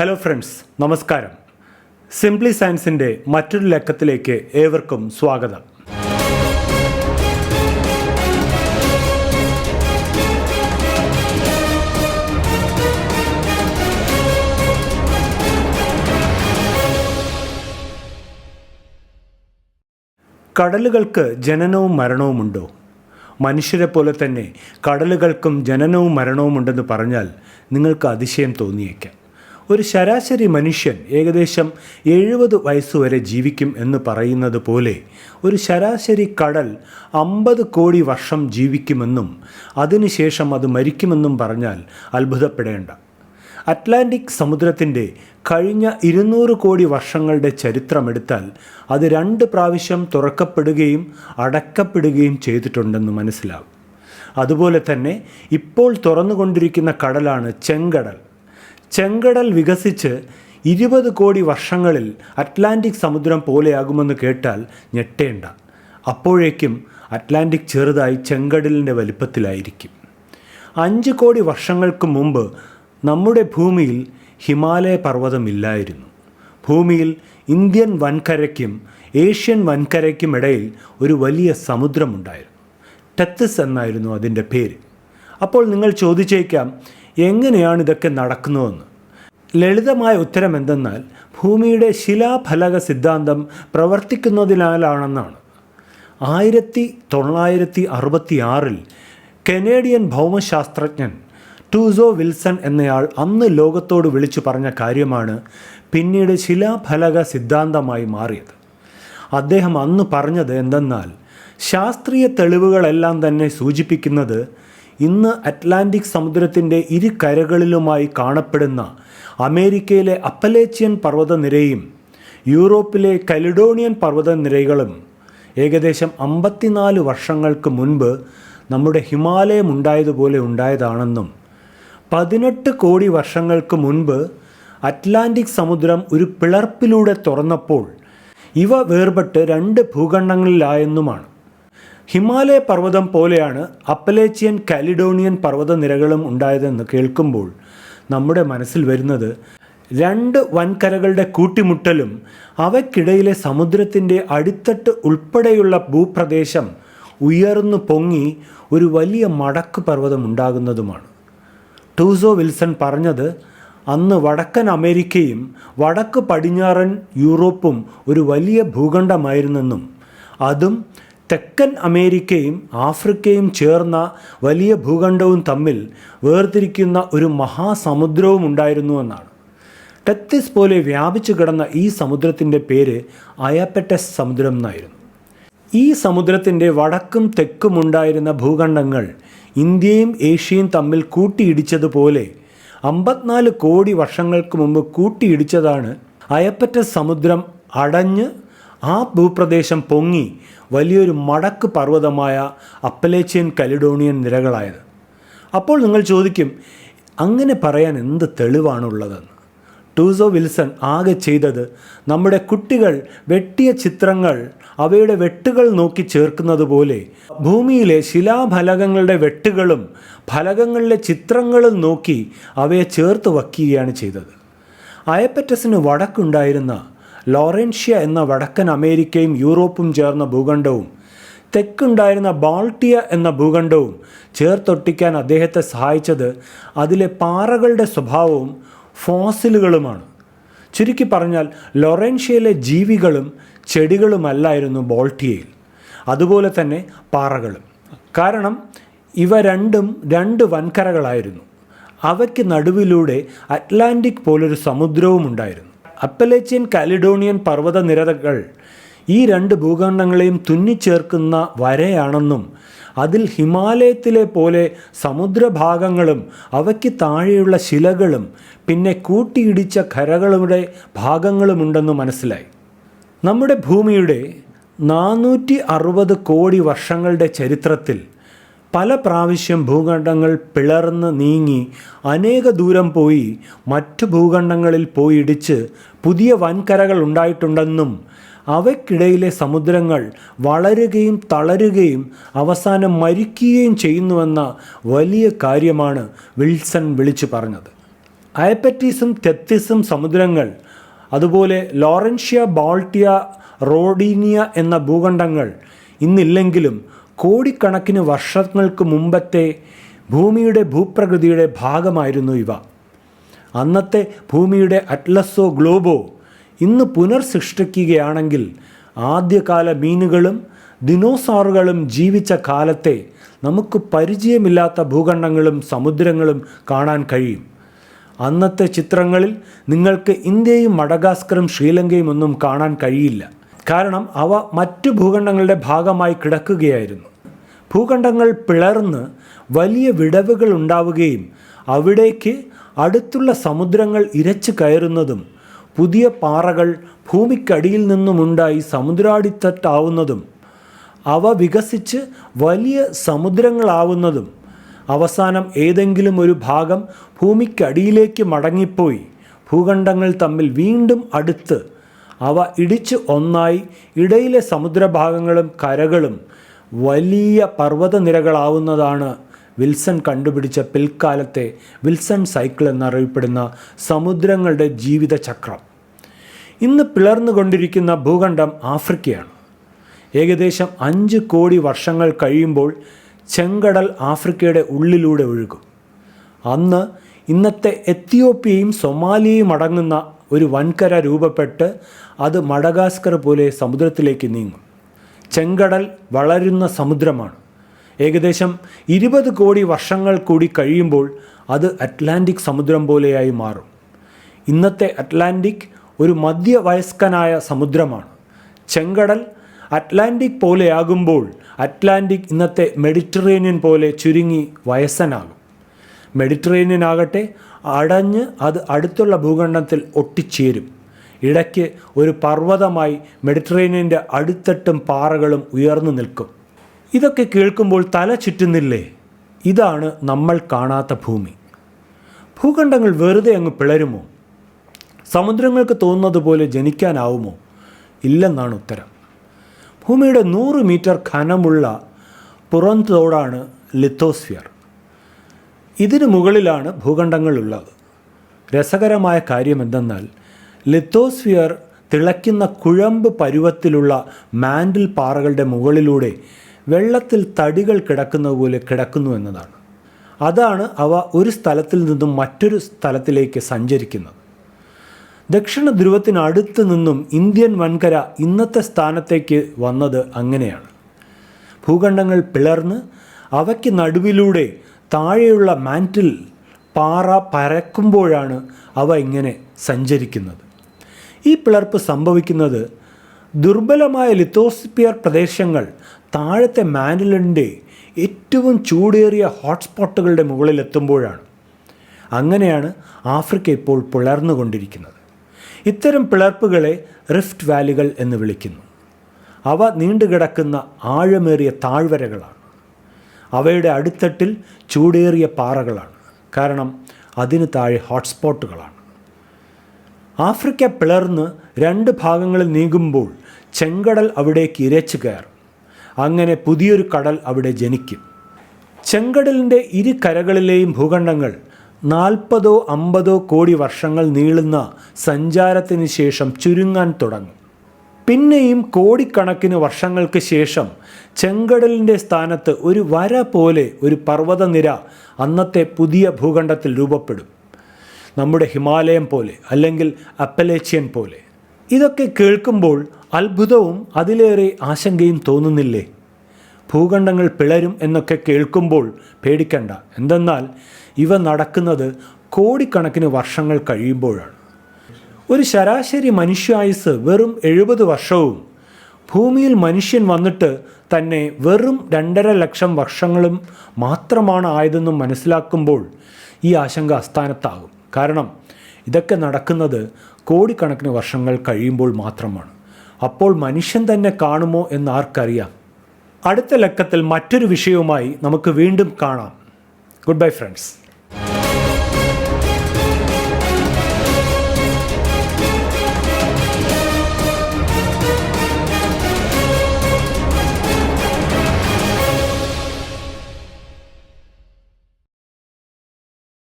Hello friends നമസ്കാരം. Simply സയൻസിന്റെ മറ്റൊരു ലക്കത്തിലേക്ക് ഏവർക്കും സ്വാഗതം. കടലുകൾക്ക് ജനനവും മരണവുമുണ്ടോ മനുഷ്യരെ പോലെ തന്നെ കടലുകൾക്കും ജനനവും മരണവുമുണ്ടെന്ന് പറഞ്ഞാൽ നിങ്ങൾക്ക് അതിശയം തോന്നിയേക്കാം. ഒരു ശരാശരി മനുഷ്യൻ ഏകദേശം എഴുപത് വയസ്സുവരെ ജീവിക്കും എന്ന് പറയുന്നത് പോലെ ഒരു ശരാശരി കടൽ അമ്പത് കോടി വർഷം ജീവിക്കുമെന്നും അതിനുശേഷം അത് മരിക്കുമെന്നും പറഞ്ഞാൽ അത്ഭുതപ്പെടേണ്ട. അറ്റ്ലാന്റിക് സമുദ്രത്തിന്റെ കഴിഞ്ഞ ഇരുന്നൂറ് കോടി വർഷങ്ങളുടെ ചരിത്രമെടുത്താൽ അത് രണ്ട് പ്രാവശ്യം തുറക്കപ്പെടുകയും അടക്കപ്പെടുകയും ചെയ്തിട്ടുണ്ടെന്ന് മനസ്സിലാവും. അതുപോലെ തന്നെ ഇപ്പോൾ തുറന്നുകൊണ്ടിരിക്കുന്ന കടലാണ് ചെങ്കടൽ. ചെങ്കടൽ വികസിച്ച് ഇരുപത് കോടി വർഷങ്ങളിൽ അറ്റ്ലാന്റിക് സമുദ്രം പോലെയാകുമെന്ന് കേട്ടാൽ ഞെട്ടേണ്ട. അപ്പോഴേക്കും അറ്റ്ലാന്റിക് ചെറുതായി ചെങ്കടലിന്റെ വലിപ്പത്തിലായിരിക്കും. അഞ്ച് കോടി വർഷങ്ങൾക്ക് മുമ്പ് നമ്മുടെ ഭൂമിയിൽ ഹിമാലയ പർവതമില്ലായിരുന്നു. ഭൂമിയിൽ ഇന്ത്യൻ വൻകരയ്ക്കും ഏഷ്യൻ വൻകരയ്ക്കും ഇടയിൽ ഒരു വലിയ സമുദ്രമുണ്ടായിരുന്നു. ടെത്തിസ് എന്നായിരുന്നു അതിന്റെ പേര്. അപ്പോൾ നിങ്ങൾ ചോദിച്ചേക്കാം എങ്ങനെയാണ് ഇതൊക്കെ നടക്കുന്നതെന്ന്? ലളിതമായ ഉത്തരം എന്തെന്നാൽ ഭൂമിയുടെ ശിലാഫലക സിദ്ധാന്തം പ്രവർത്തിക്കുന്നതിനാലാണെന്നാണ്. ആയിരത്തി തൊള്ളായിരത്തി അറുപത്തി ആറിൽ കനേഡിയൻ ഭൗമശാസ്ത്രജ്ഞൻ ടൂസോ വിൽസൺ എന്നയാൾ അന്ന് ലോകത്തോട് വിളിച്ചു പറഞ്ഞ കാര്യമാണ് പിന്നീട് ശിലാഫലക സിദ്ധാന്തമായി മാറിയത്. അദ്ദേഹം അന്ന് പറഞ്ഞത് എന്തെന്നാൽ ശാസ്ത്രീയ തെളിവുകളെല്ലാം തന്നെ സൂചിപ്പിക്കുന്നത് ഇന്ന് അറ്റ്ലാന്റിക് സമുദ്രത്തിന്റെ ഇരു കരകളിലുമായി കാണപ്പെടുന്ന അമേരിക്കയിലെ അപ്പലേച്ചിയൻ പർവതനിരയും യൂറോപ്പിലെ കലിഡോണിയൻ പർവതനിരകളും ഏകദേശം അമ്പത്തിനാല് വർഷങ്ങൾക്ക് മുൻപ് നമ്മുടെ ഹിമാലയം ഉണ്ടായതുപോലെ ഉണ്ടായതാണെന്നും പതിനെട്ട് കോടി വർഷങ്ങൾക്ക് മുൻപ് അറ്റ്ലാന്റിക് സമുദ്രം ഒരു പിളർപ്പിലൂടെ തുറന്നപ്പോൾ ഇവ വേർപെട്ട് രണ്ട് ഭൂഖണ്ഡങ്ങളിലായെന്നുമാണ്. ഹിമാലയ പർവതം പോലെയാണ് അപ്പലേച്ചിയൻ കാലിഡോണിയൻ പർവതനിരകളും ഉണ്ടായതെന്ന് കേൾക്കുമ്പോൾ നമ്മുടെ മനസ്സിൽ വരുന്നത് രണ്ട് വൻകരകളുടെ കൂട്ടിമുട്ടലും അവയ്ക്കിടയിലെ സമുദ്രത്തിന്റെ അടിത്തട്ട് ഉൾപ്പെടെയുള്ള ഭൂപ്രദേശം ഉയർന്നു പൊങ്ങി ഒരു വലിയ മടക്ക് പർവതം ഉണ്ടാകുന്നതുമാണ്. ടൂസോ വിൽസൺ പറഞ്ഞത് അന്ന് വടക്കൻ അമേരിക്കയും വടക്ക് പടിഞ്ഞാറൻ യൂറോപ്പും ഒരു വലിയ ഭൂഖണ്ഡമായിരുന്നെന്നും അതും തെക്കൻ അമേരിക്കയും ആഫ്രിക്കയും ചേർന്ന വലിയ ഭൂഖണ്ഡവും തമ്മിൽ വേർതിരിക്കുന്ന ഒരു മഹാസമുദ്രവും ഉണ്ടായിരുന്നു എന്നാണ്. ടെത്തിസ് പോലെ വ്യാപിച്ചു കിടന്ന ഈ സമുദ്രത്തിന്റെ പേര് അയപ്പെട്ടസ് സമുദ്രം എന്നായിരുന്നു. ഈ സമുദ്രത്തിന്റെ വടക്കും തെക്കും ഉണ്ടായിരുന്ന ഭൂഖണ്ഡങ്ങൾ ഇന്ത്യയും ഏഷ്യയും തമ്മിൽ കൂട്ടിയിടിച്ചതുപോലെ അമ്പത്തിനാല് കോടി വർഷങ്ങൾക്ക് മുമ്പ് കൂട്ടിയിടിച്ചതാണ് അയപ്പറ്റ സമുദ്രം അടഞ്ഞ് ആ ഭൂപ്രദേശം പൊങ്ങി വലിയൊരു മടക്ക് പർവതമായ അപ്പലേച്ചിയൻ കലിഡോണിയൻ നിരകളായത്. അപ്പോൾ നിങ്ങൾ ചോദിക്കും അങ്ങനെ പറയാൻ എന്ത് തെളിവാണുള്ളതെന്ന്? ടൂസോ വിൽസൺ ആകെ ചെയ്തത് നമ്മുടെ കുട്ടികൾ വെട്ടിയ ചിത്രങ്ങൾ അവയുടെ വെട്ടുകൾ നോക്കി ചേർക്കുന്നത് പോലെ ഭൂമിയിലെ ശിലാഫലകങ്ങളുടെ വെട്ടുകളും ഫലകങ്ങളിലെ ചിത്രങ്ങളും നോക്കി അവയെ ചേർത്ത് വയ്ക്കുകയാണ് ചെയ്തത്. അയപ്പറ്റസിന് വടക്കുണ്ടായിരുന്ന ലോറൻഷ്യ എന്ന വടക്കൻ അമേരിക്കയും യൂറോപ്പും ചേർന്ന ഭൂഖണ്ഡവും തെക്കുണ്ടായിരുന്ന ബാൾട്ടിയ എന്ന ഭൂഖണ്ഡവും ചേർത്തൊട്ടിക്കാൻ അദ്ദേഹത്തെ സഹായിച്ചത് അതിലെ പാറകളുടെ സ്വഭാവവും ഫോസിലുകളുമാണ്. ചുരുക്കി പറഞ്ഞാൽ ലൊറൻഷ്യയിലെ ജീവികളും ചെടികളുമല്ലായിരുന്നു ബോൾട്ടിയയിൽ. അതുപോലെ തന്നെ പാറകളും. കാരണം ഇവ രണ്ടും രണ്ട് വൻകരകളായിരുന്നു. അവയ്ക്ക് നടുവിലൂടെ അറ്റ്ലാന്റിക് പോലൊരു സമുദ്രവും ഉണ്ടായിരുന്നു അപ്പലേച്ചിയൻ കാലിഡോണിയൻ പർവതനിരകൾ ഈ രണ്ട് ഭൂഖണ്ഡങ്ങളെയും തുന്നിച്ചേർക്കുന്ന വരയാണെന്നും അതിൽ ഹിമാലയത്തിലെ പോലെ സമുദ്രഭാഗങ്ങളും അവയ്ക്ക് താഴെയുള്ള ശിലകളും പിന്നെ കൂട്ടിയിടിച്ച കരകളുടെ ഭാഗങ്ങളുമുണ്ടെന്ന് മനസ്സിലായി. നമ്മുടെ ഭൂമിയുടെ നാനൂറ്റി അറുപത് കോടി വർഷങ്ങളുടെ ചരിത്രത്തിൽ പല പ്രാവശ്യം ഭൂഖണ്ഡങ്ങൾ പിളർന്ന് നീങ്ങി അനേക ദൂരം പോയി മറ്റു ഭൂഖണ്ഡങ്ങളിൽ പോയി ഇടിച്ച് പുതിയ വൻകരകൾ ഉണ്ടായിട്ടുണ്ടെന്നും അവയ്ക്കിടയിലെ സമുദ്രങ്ങൾ വളരുകയും തളരുകയും അവസാനം മരിക്കുകയും ചെയ്യുന്നുവെന്ന വലിയ കാര്യമാണ് വിൽസൺ വിളിച്ചു പറഞ്ഞത്. അയപ്പറ്റീസും തെത്തിസും സമുദ്രങ്ങൾ അതുപോലെ ലോറൻഷ്യ ബാൾട്ടിയ റോഡീനിയ എന്ന ഭൂഖണ്ഡങ്ങൾ ഇന്നില്ലെങ്കിലും കോടിക്കണക്കിന് വർഷങ്ങൾക്ക് മുമ്പത്തെ ഭൂമിയുടെ ഭൂപ്രകൃതിയുടെ ഭാഗമായിരുന്നു ഇവ. അന്നത്തെ ഭൂമിയുടെ അറ്റ്ലസോ ഗ്ലോബോ ഇന്ന് പുനർസൃഷ്ടിക്കുകയാണെങ്കിൽ ആദ്യകാല മീനുകളും ദിനോസാറുകളും ജീവിച്ച കാലത്തെ നമുക്ക് പരിചയമില്ലാത്ത ഭൂഖണ്ഡങ്ങളും സമുദ്രങ്ങളും കാണാൻ കഴിയും. അന്നത്തെ ചിത്രങ്ങളിൽ നിങ്ങൾക്ക് ഇന്ത്യയും മഡഗാസ്കറും ശ്രീലങ്കയും ഒന്നും കാണാൻ കഴിയില്ല. കാരണം അവ മറ്റു ഭൂഖണ്ഡങ്ങളുടെ ഭാഗമായി കിടക്കുകയായിരുന്നു. ഭൂഖണ്ഡങ്ങൾ പിളർന്ന് വലിയ വിടവുകൾ ഉണ്ടാവുകയും അവിടേക്ക് അടുത്തുള്ള സമുദ്രങ്ങൾ ഇരച്ചു കയറുന്നതും പുതിയ പാറകൾ ഭൂമിക്കടിയിൽ നിന്നുമുണ്ടായി സമുദ്രാടിത്തട്ടാവുന്നതും അവ വികസിച്ച് വലിയ സമുദ്രങ്ങളാവുന്നതും അവസാനം ഏതെങ്കിലും ഒരു ഭാഗം ഭൂമിക്കടിയിലേക്ക് മടങ്ങിപ്പോയി. ഭൂഖണ്ഡങ്ങൾ തമ്മിൽ വീണ്ടും അടുത്ത് അവ ഇടിച്ച് ഒന്നായി. ഇടയിലെ സമുദ്രഭാഗങ്ങളും കരകളും വലിയ പർവതനിരകളാവുന്നതാണ് വിൽസൺ കണ്ടുപിടിച്ച പിൽക്കാലത്തെ വിൽസൺ സൈക്കിൾ എന്നറിയപ്പെടുന്ന സമുദ്രങ്ങളുടെ ജീവിതചക്രം ഇന്ന് പിളർന്നുകൊണ്ടിരിക്കുന്ന ഭൂഖണ്ഡം ആഫ്രിക്കയാണ്. ഏകദേശം അഞ്ച് കോടി വർഷങ്ങൾ കഴിയുമ്പോൾ ചെങ്കടൽ ആഫ്രിക്കയുടെ ഉള്ളിലൂടെ ഒഴുകും. അന്ന് ഇന്നത്തെ എത്തിയോപ്യയും സൊമാലിയയും അടങ്ങുന്ന ഒരു വൻകര രൂപപ്പെട്ട് അത് മഡഗാസ്കർ പോലെ സമുദ്രത്തിലേക്ക് നീങ്ങും. ചെങ്കടൽ വളരുന്ന സമുദ്രമാണ്. ഏകദേശം ഇരുപത് കോടി വർഷങ്ങൾ കൂടി കഴിയുമ്പോൾ അത് അറ്റ്ലാന്റിക് സമുദ്രം പോലെയായി മാറും. ഇന്നത്തെ അറ്റ്ലാന്റിക് ഒരു മധ്യവയസ്കനായ സമുദ്രമാണ്. ചെങ്കടൽ അറ്റ്ലാന്റിക് പോലെയാകുമ്പോൾ അറ്റ്ലാന്റിക് ഇന്നത്തെ മെഡിറ്ററേനിയൻ പോലെ ചുരുങ്ങി വയസ്സനാകും. മെഡിറ്ററേനിയൻ ആകട്ടെ അടഞ്ഞ് അത് അടുത്തുള്ള ഭൂഖണ്ഡത്തിൽ ഒട്ടിച്ചേരും. ഇടയ്ക്ക് ഒരു പർവതമായി മെഡിറ്ററേനിയന്റെ അടിത്തട്ടും പാറകളും ഉയർന്നു നിൽക്കും. ഇതൊക്കെ കേൾക്കുമ്പോൾ തല ചുറ്റുന്നില്ലേ? ഇതാണ് നമ്മൾ കാണാത്ത ഭൂമി. ഭൂഖണ്ഡങ്ങൾ വെറുതെ അങ്ങ് പിളരുമോ? സമുദ്രങ്ങൾക്ക് തോന്നുന്നത് പോലെ ജനിക്കാനാവുമോ? ഇല്ലെന്നാണ് ഉത്തരം. ഭൂമിയുടെ നൂറ് മീറ്റർ ഖനമുള്ള പുറന്തോടാണ് ലിത്തോസ്ഫിയർ. ഇതിനു മുകളിലാണ് ഭൂഖണ്ഡങ്ങളുള്ളത്. രസകരമായ കാര്യം എന്തെന്നാൽ ലിത്തോസ്ഫിയർ തിളയ്ക്കുന്ന കുഴമ്പ് പരുവത്തിലുള്ള മാൻഡിൽ പാറകളുടെ മുകളിലൂടെ വെള്ളത്തിൽ തടികൾ കിടക്കുന്നത് പോലെ കിടക്കുന്നു എന്നതാണ്. അതാണ് അവ ഒരു സ്ഥലത്തിൽ നിന്നും മറ്റൊരു സ്ഥലത്തിലേക്ക് സഞ്ചരിക്കുന്നത്. ദക്ഷിണ ധ്രുവത്തിനടുത്ത് നിന്നും ഇന്ത്യൻ വൻകര ഇന്നത്തെ സ്ഥാനത്തേക്ക് വന്നത് അങ്ങനെയാണ്. ഭൂഖണ്ഡങ്ങൾ പിളർന്ന് അവയ്ക്ക് നടുവിലൂടെ താഴെയുള്ള മാന്റിൽ പാറ പരക്കുമ്പോഴാണ് അവ ഇങ്ങനെ സഞ്ചരിക്കുന്നത്. ഈ പിളർപ്പ് സംഭവിക്കുന്നത് ദുർബലമായ ലിത്തോസ്പിയർ പ്രദേശങ്ങൾ താഴത്തെ മാൻഡിലിന്റെ ഏറ്റവും ചൂടേറിയ ഹോട്ട്സ്പോട്ടുകളുടെ മുകളിലെത്തുമ്പോഴാണ്. അങ്ങനെയാണ് ആഫ്രിക്ക ഇപ്പോൾ പിളർന്നുകൊണ്ടിരിക്കുന്നത്. ഇത്തരം പിളർപ്പുകളെ റിഫ്റ്റ് വാലികൾ എന്ന് വിളിക്കുന്നു. അവ നീണ്ടുകിടക്കുന്ന ആഴമേറിയ താഴ്വരകളാണ്. അവയുടെ അടിത്തട്ടിൽ ചൂടേറിയ പാറകളാണ്. കാരണം അതിന് താഴെ ഹോട്ട്സ്പോട്ടുകളാണ്. ആഫ്രിക്ക പിളർന്ന് രണ്ട് ഭാഗങ്ങളിൽ നീങ്ങുമ്പോൾ ചെങ്കടൽ അവിടേക്ക് ഇരച്ചു കയറും. അങ്ങനെ പുതിയൊരു കടൽ അവിടെ ജനിക്കും. ചെങ്കടലിന്റെ ഇരു കരകളിലെയും ഭൂഖണ്ഡങ്ങൾ നാൽപ്പതോ അമ്പതോ കോടി വർഷങ്ങൾ നീളുന്ന സഞ്ചാരത്തിന് ശേഷം ചുരുങ്ങാൻ തുടങ്ങും. പിന്നെയും കോടിക്കണക്കിന് വർഷങ്ങൾക്ക് ശേഷം ചെങ്കടലിന്റെ സ്ഥാനത്ത് ഒരു വര പോലെ ഒരു പർവതനിര അന്നത്തെ പുതിയ ഭൂഖണ്ഡത്തിൽ രൂപപ്പെടും. നമ്മുടെ ഹിമാലയം പോലെ അല്ലെങ്കിൽ അപ്പലേച്ചിയൻ പോലെ. ഇതൊക്കെ കേൾക്കുമ്പോൾ അത്ഭുതവും അതിലേറെ ആശങ്കയും തോന്നുന്നില്ലേ? ഭൂഖണ്ഡങ്ങൾ പിളരും എന്നൊക്കെ കേൾക്കുമ്പോൾ പേടിക്കണ്ട. എന്തെന്നാൽ ഇവ നടക്കുന്നത് കോടിക്കണക്കിന് വർഷങ്ങൾ കഴിയുമ്പോഴാണ്. ഒരു ശരാശരി മനുഷ്യായുസ് വെറും എഴുപത് വർഷവും ഭൂമിയിൽ മനുഷ്യൻ വന്നിട്ട് തന്നെ വെറും രണ്ടര ലക്ഷം വർഷങ്ങളും മാത്രമാണ് ആയതെന്നും മനസ്സിലാക്കുമ്പോൾ ഈ ആശങ്ക അസ്ഥാനത്താകും കാരണം ഇതൊക്കെ നടക്കുന്നത് കോടിക്കണക്കിന് വർഷങ്ങൾ കഴിയുമ്പോൾ മാത്രമാണ്. അപ്പോൾ മനുഷ്യൻ തന്നെ കാണുമോ എന്ന് ആർക്കറിയാം? അടുത്ത ലക്കത്തിൽ മറ്റൊരു വിഷയവുമായി നമുക്ക് വീണ്ടും കാണാം. Good bye friends